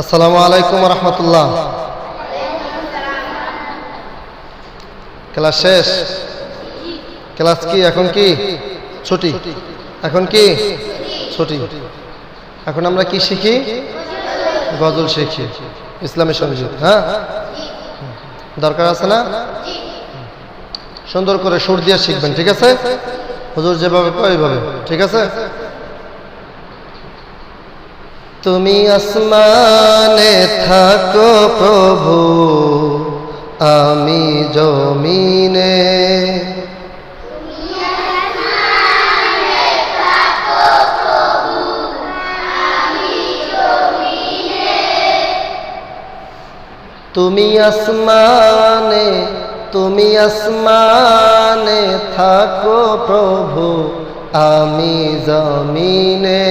আসসালামু আলাইকুম রহমতুল্লাহ। ক্লাস শেষ? ক্লাস কি? এখন কি? ছুটি। এখন কি? ছুটি। এখন আমরা কি শিখি? গজল শিখি। ইসলামী সংগীত হ্যাঁ? দরকার আছে না? সুন্দর করে সুর দিয়ে শিখবেন, ঠিক আছে? হুজুর যেভাবে ওইভাবে ঠিক আছে? তুমি আসমানে থাকো প্রভু আমি জমিনে। তুমি আসমানে তুমি আসমানে থাকো প্রভু আমি জমিনে।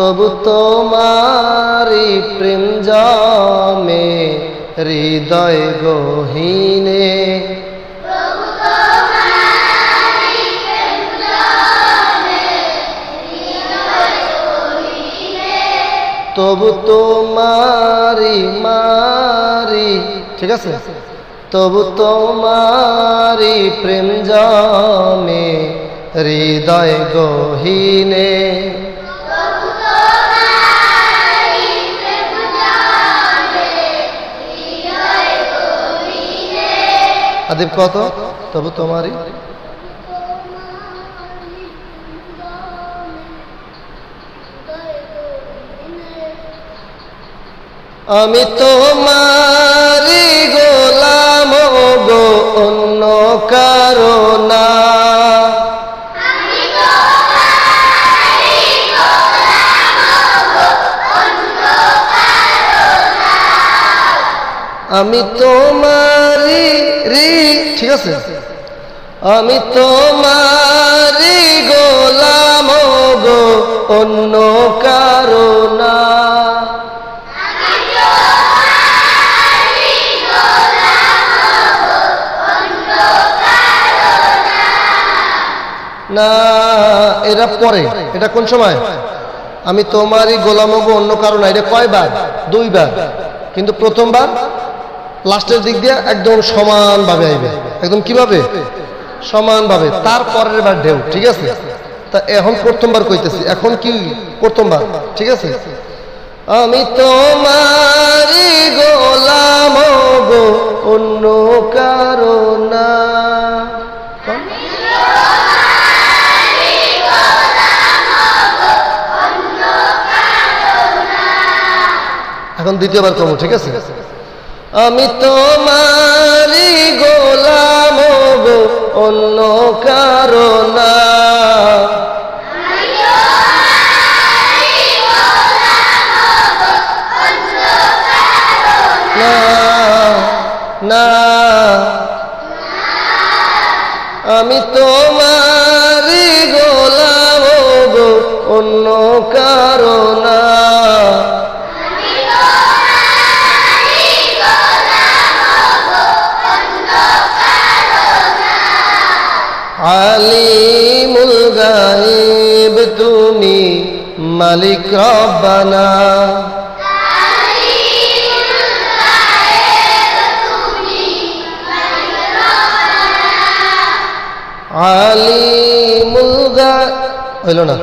তবু তোমারি প্রেম জমে হৃদয় গহীনে। তবু তোমারি মারি ঠিক আছে? তবু তোমারি প্রেম জমে হৃদয় গহীনে। আদিব কত? তবু তোমারই। আমি তোমারি গোলাম গো অন্য কারণা আমি তোমারি ঠিক আছে? আমি তোমারি গোলাম গো, অন্য কারণা না। এটা পরে। এটা কোন সময়? আমি তোমারই গোলাম গো, অন্য কারণ এটা কয়বার? দুইবার। কিন্তু প্রথমবার? লাস্টের দিক দিয়ে একদম সমানভাবে আইবে। একদম কীভাবে? সমানভাবে। তার পরের বার ঢেউ, ঠিক আছে? তা এখন প্রথমবার কইতেছি। এখন কি প্রথমবার? ঠিক আছে? আমি তোমারই গোলাম গো, অন্য কারণ এখন দ্বিতীয়বার কমো ঠিক আছে? আমি তোমারি গোলাম অন্য কারণ মালিক রব্বানা। আলিমুল হইল না।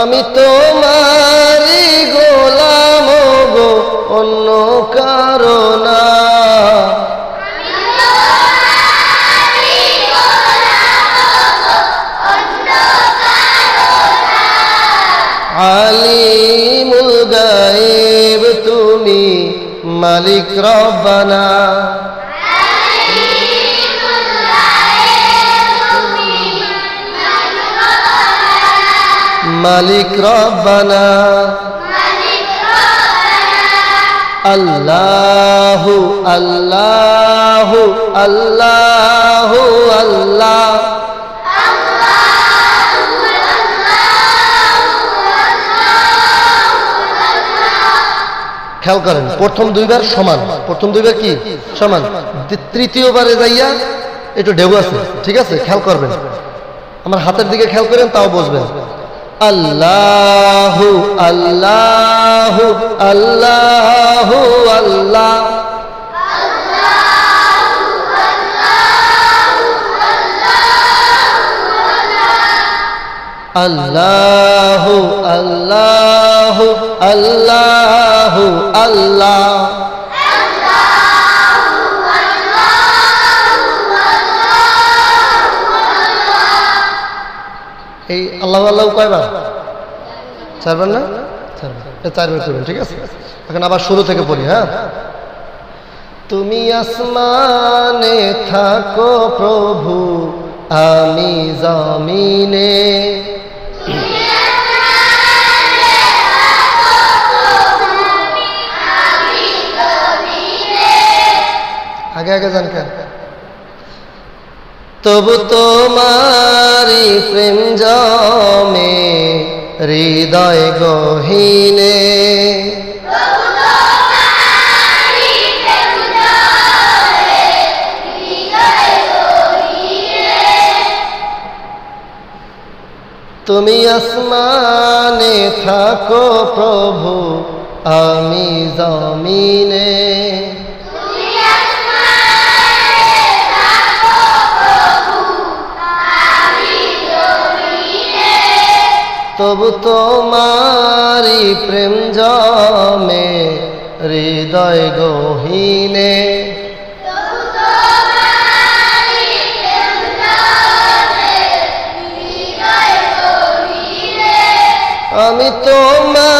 আমি তোমারি গোলাম গো অন্য কারণা মালিক রব্বানা। মালিক রব্বানা। আল্লাহু আল্লাহু আল্লাহু আল্লাহ। খেয়াল করেন, প্রথম দুইবার সমান। প্রথম দুইবার কি? সমান। তৃতীয়বারে যাইয়া একটু ঢেউ আছে, ঠিক আছে? খেয়াল করবেন। আমার হাতের দিকে খেয়াল করেন, তাও বসবেন আল্লাহ আল্লাহ আল্লাহ আল্লাহ। আল্লাহু আল্লাহু আল্লাহু, আল্লাহ। এই আল্লাহ আল্লাহ কয়বার? চারবার না? চারবার। করবেন ঠিক আছে? এখন আবার শুরু থেকে পড়ি হ্যাঁ? তুমি আসমানে থাকো প্রভু, আমি জমিনে। আগে আগে জান কেন তবু তোমারি প্রেম জমে হৃদয় গহীনে। তুমি আসমানে থাকো প্রভু আমি জমিনে। তবু তোমারি প্রেম জমে হৃদয় গহীনে। আমি তোমারি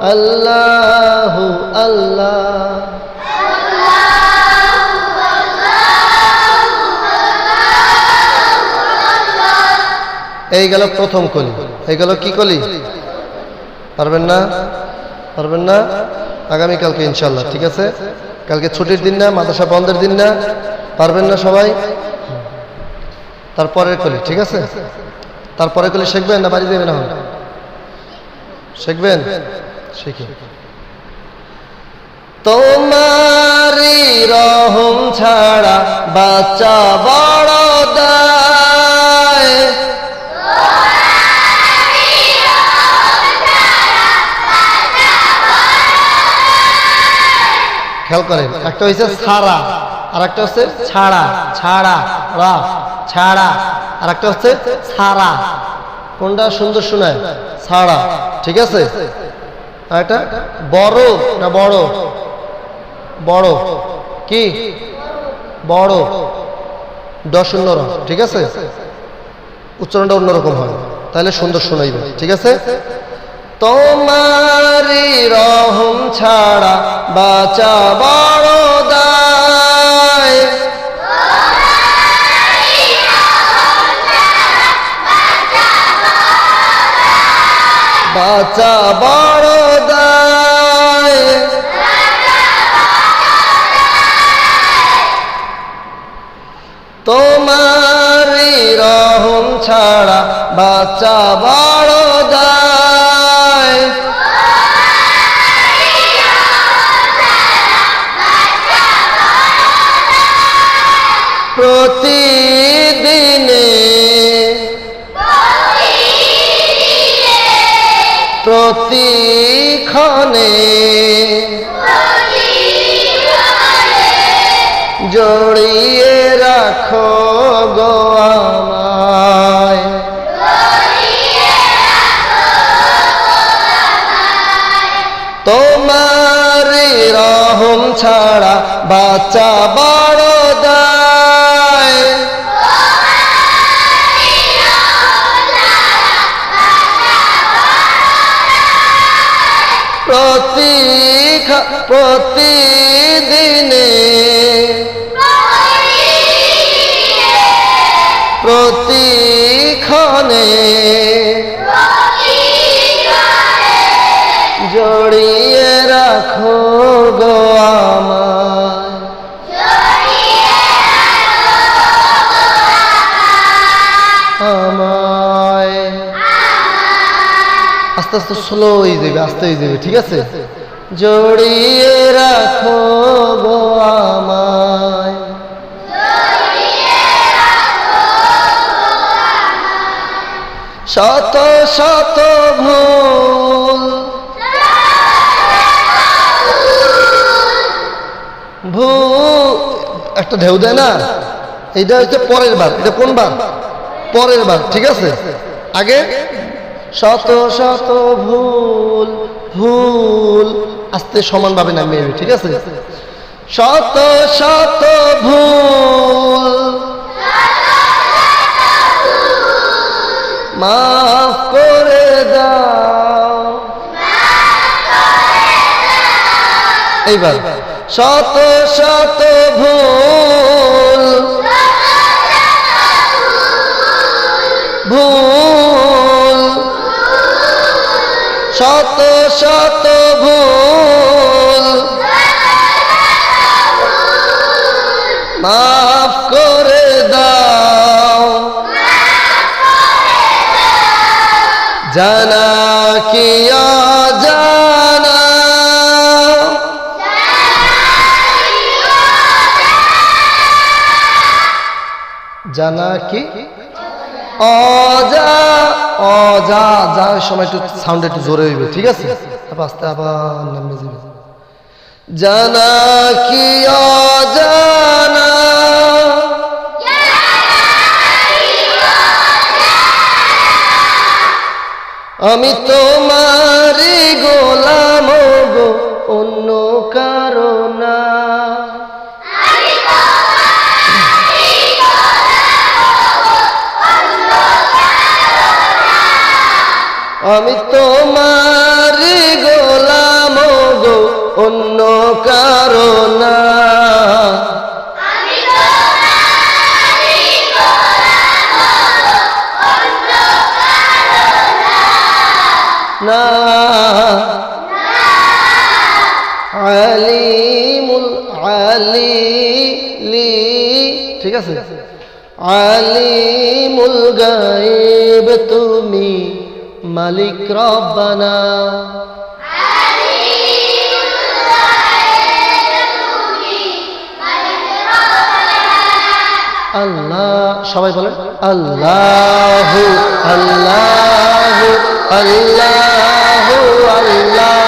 আল্লাহু আল্লাহু। এই গেল প্রথম কলি। এই গেল কি কলি? পারবেন না? পারবেন না? আগামীকালকে ইনশাল্লাহ ঠিক আছে? কালকে ছুটির দিন না, মাদ্রাসা বন্ধের দিন না। পারবেন না সবাই? তারপরের কলি, ঠিক আছে? তারপরে কলি শিখবেন না বাড়ি দেবেন এখন? শিখবেন? শিখি তোমারি রহম ছাড়া বাচ্চা বড় দায়। খেয়াল করেন একটা হচ্ছে ছাড়া আর একটা হচ্ছে ছাড়া ছাড়া রা ছাড়া আর একটা হচ্ছে ছাড়া কোনটা সুন্দর শোনায়? ছাড়া ঠিক আছে? একটা বড় না বড়? বড়। কি? বড়। দশন্য র, ঠিক আছে? উচ্চারণটা অন্যরকম হয়। তাহলে সুন্দর শোনাইবে, ঠিক আছে? তোমার রহম ছাড়া বাঁচা বড় দায়। বাঁচা বড় বাচ্চা বড় প্রতিদিনে প্রতিক্ষণে বাচ্চা বড় দায়। প্রতি প্রতিদিনে স্লো হয়ে যাবে, আস্তে হয়ে যাবে, ঠিক আছে? জড়িয়ে রাখো গো শত শত ভুল। ভু একটা ঢেউ দেয় না? এইটা হচ্ছে পরের বার, এটা কোন বার? পরের বার, ঠিক আছে? আগে শত শত ভুল ভুল, আস্তে সমানভাবে নামিয়ে ঠিক আছে? শত শত ভুল, মাফ করে দাও। এইবার, শত শত ভুল শত শত ভুল। মাফ করে দাও। জানা কি জানা কি অজা অজা যা সময় একটু সাউন্ড একটু জোরে হইবে, ঠিক আছে? আস্তে আবার যাবে জানা কি অজানা? আমি তোমারি গোলাম। অন্য কারণা না। আলিমুল আলি লি ঠিক আছে? আলিমুল গায়েব তুমি মালিক রব্বানা। আল্লাহ সবাই বলেন আল্লাহ আল্লাহ আল্লাহ আল্লাহ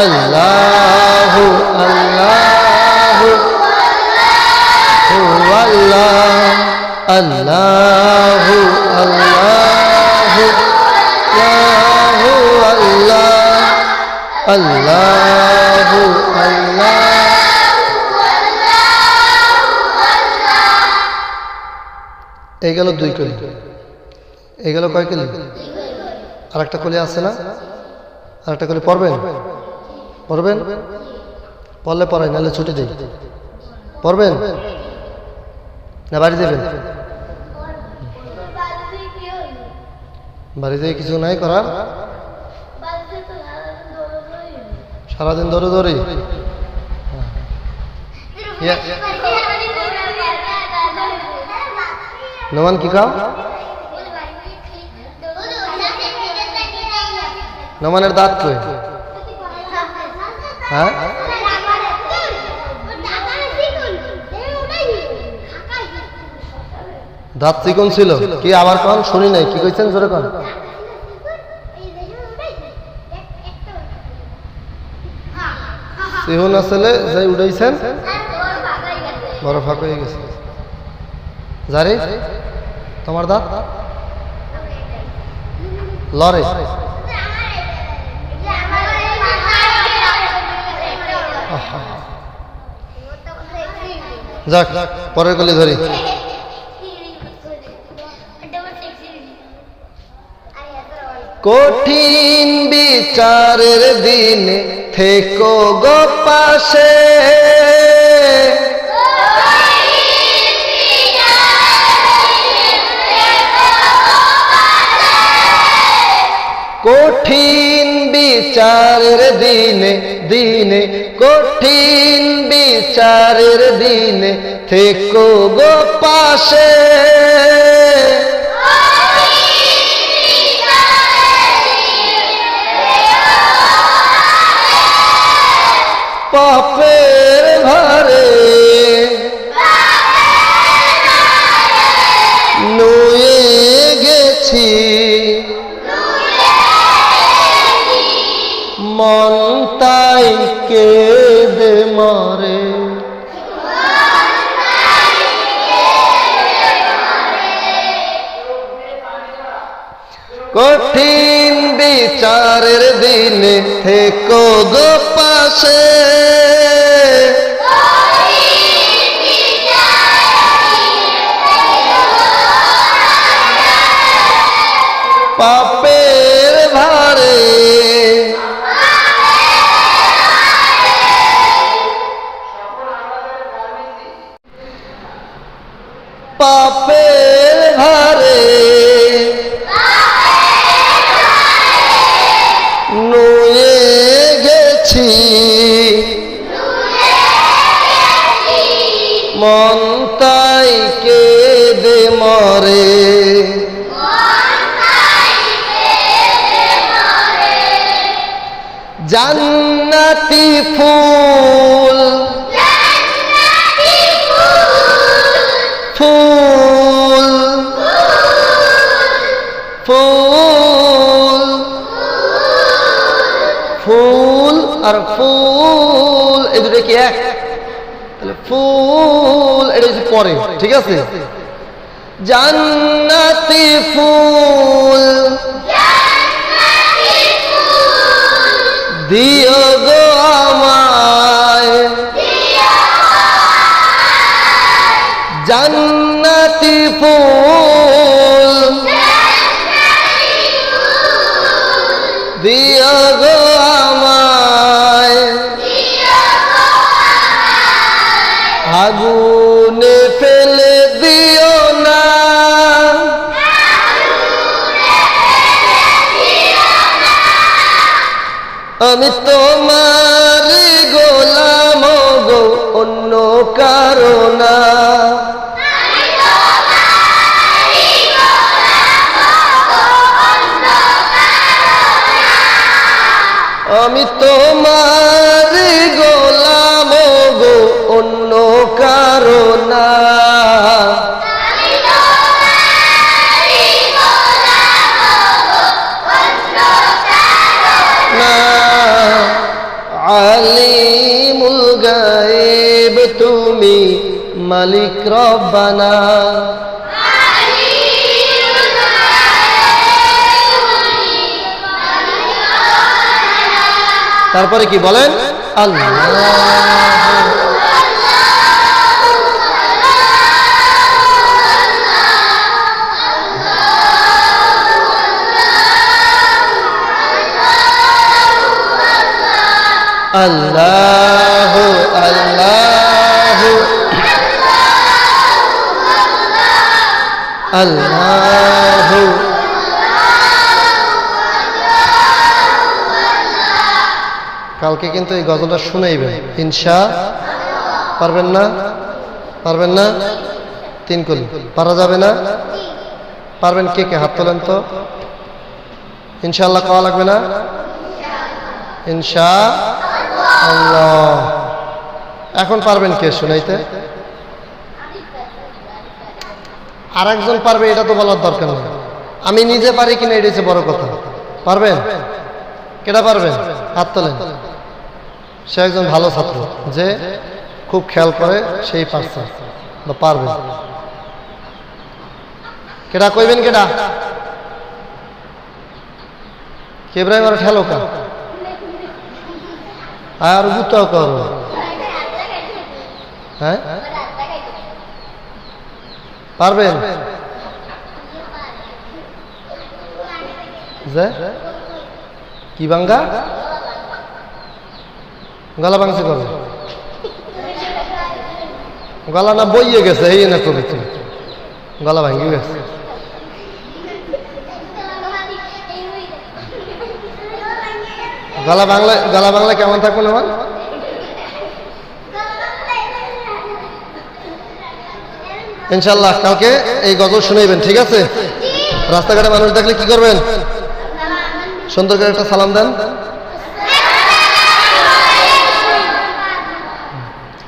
আল্লাহ আল্লাহ আল্লাহ আল্লাহ আল্লাহ আল্লাহ আল্লাহ এই গেল দুই কলি। এই গেল কয় কলি? আর একটা কলি আছে না? আর একটা কলি পড়বেন? পড়বেন? পড়লে পড়াই, নাহলে ছুটি দেই। পড়বেন? না, বাড়ি দেবেন বাড়ি থেকে কিছু নাই করার? সারাদিন ধরে ধরে। নোমান, কি কাও নোমানের দাঁত কই? হ্যাঁ? দাঁত চিকন ছিল। কি আবার কন? শুনি নাই, কি কইছেন জোরে কন? সিহুন আসলে যাই উঠাইছেন, বড় ফাঁক হয়ে গেছে। জারে? তোমার দাঁত? লরে। যাক পরের গলি ধরি। কঠিন বিচারের দিনে থেকো গো পাশে। কঠিন বিচারের দিনে দিনে কঠিন বিচারের দিনে থেকো গো পাশে। কঠিন বিচারের দিনে থেকো গো পাশে। মন তাই কেঁদে মরে। জান্নাতি ফুল। ফুল। ফুল। ফুল আর ফুল, এই দুটো কি এক। পরে ঠিক আছে? জান্নাতি ফুল। দিও গো আমায়। জান্নাতি ফুল। আমি তোমার গোলাম গো অন্য কারণা না। আলিমুল গায়েব তুমি মালিক রব্বানা। তারপরে কি বলেন? আল্লাহ আল্লাহ আল্লাহ কালকে কিন্তু এই গজলটা শুনাইবেন। ইনশা, পারবেন না? পারবেন না? তিন কলি। পারা যাবে না? পারবেন কে কে? হাত তোলেন তো। ইনশাল্লাহ খাওয়া লাগবে না? ইনশা আল্লাহ। এখন পারবেন কে শুনাইতে? আর একজন পারবে, এটা তো বলার দরকার নেই। আমি নিজে পারি কিনা, এটা হচ্ছে বড় কথা। পারবেন? কেটা পারবেন? হাত তোলেন। সে একজন ভালো ছাত্র, যে খুব খেয়াল করে সেই পারছে বা পারবে। কেটা কইবেন কেটা কে ইব্রাহিম আর ঠেলো কা? আর গুতাও করো। হ্যাঁ? পারবেন? যে? কি বাঙ্গা? গলা ভাঙছে কবে গলা না বইয়ে গেছে, এই না কবি তুমি গলা ভাঙ্গি গেছে। গলা বাংলা গলা বাংলা কেমন থাকবেন আমার? ইনশাল্লাহ কালকে এই গজল শুনাইবেন, ঠিক আছে? রাস্তাঘাটে মানুষ দেখলে কি করবেন? সুন্দর করে একটা সালাম দেন।